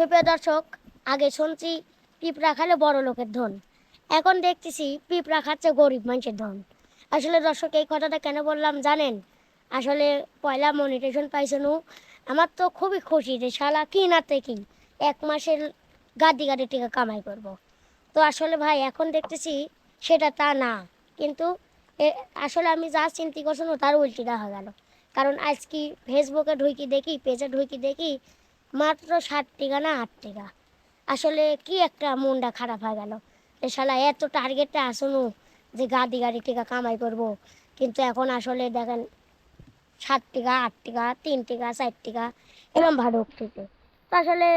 সুপ্রিয় দর্শক, আগে শুনছি পিঁপড়া খালে বড় লোকের ধন। এখন দেখতেছি পিঁপড়া খাচ্ছে গরিব মানুষের ধন। আসলে দর্শক, এই কথাটা কেন বললাম জানেন? আসলে পয়লা মনিটেশন পাইছেন আমার তো খুবই খুশি যে শালা কি নাতে কি এক মাসের গাদি গাদি টিকা কামাই করব। তো আসলে ভাই, এখন দেখতেছি সেটা তা না। কিন্তু আসলে আমি যা চিন্তি করছি না তার উল্টিটা হয়ে গেল। কারণ আজকে ফেসবুকে ঢুকি দেখি পেজে ঢুকি দেখি মাত্র ষাট টিকা না আট টিকা। আসলে কি একটা মনটা খারাপ হয়ে গেল। এ শালা, এত টার্গেটটা আসুনু যে গাদি গাড়ি টিকা কামাই করব। কিন্তু এখন আসলে দেখেন সাত টিকা, আট টিকা, তিন টিকা, চার টিকা এরকম ভালো উঠতেছে। তো আসলে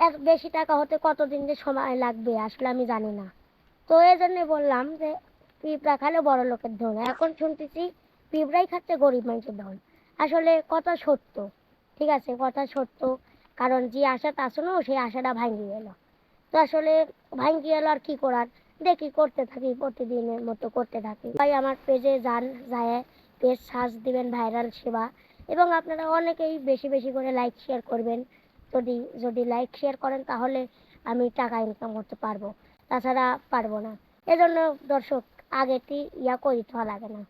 এক বেশি টাকা হতে কতদিন যে সময় লাগবে আসলে আমি জানি না। তো এই জন্য বললাম যে পিঁপড়া খালে বড় লোকের ধন। এখন শুনতেছি পিঁপড়াই খাচ্ছে গরিব মানুষের ধন। আসলে কথা সত্য, ঠিক আছে? কথা সত্য। কারণ যে আশাটা আসলো সেই আশাটা ভাঙ্গি গেল তো আসলে ভাঙ্গি গেল আর কি করার? দেখি, করতে থাকি, প্রতিদিনের মতো করতে থাকি। ভাই, আমার পেজে যান, যায় পেজ সার্চ দিবেন ভাইরাল সেবা। এবং আপনারা অনেকেই বেশি বেশি করে লাইক শেয়ার করবেন। যদি যদি লাইক শেয়ার করেন, তাহলে আমি টাকা ইনকাম করতে পারব। তাছাড়া পারব না। এজন্য দর্শক, আগেটি ইয়া করিতে হওয়া লাগে না।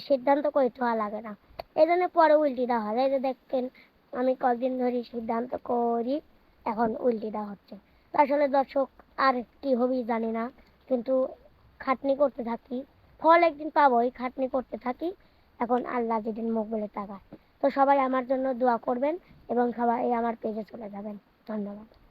সিদ্ধান্ত করিতে হওয়া লাগে না। এই জন্য পরে উল্টিটা হয়। এই যে দেখেন আমি কদিন ধরে সিদ্ধান্ত করি, এখন উল্টিটা হচ্ছে। আসলে দর্শক, আর কি হবি জানি না, কিন্তু খাটনি করতে থাকি, ফল একদিন পাবোই, খাটনি করতে থাকি, এখন আল্লাহ যেদিন মুখ বলে তাকায়। তো সবাই আমার জন্য দোয়া করবেন এবং সবাই আমার পেজে চলে যাবেন। ধন্যবাদ।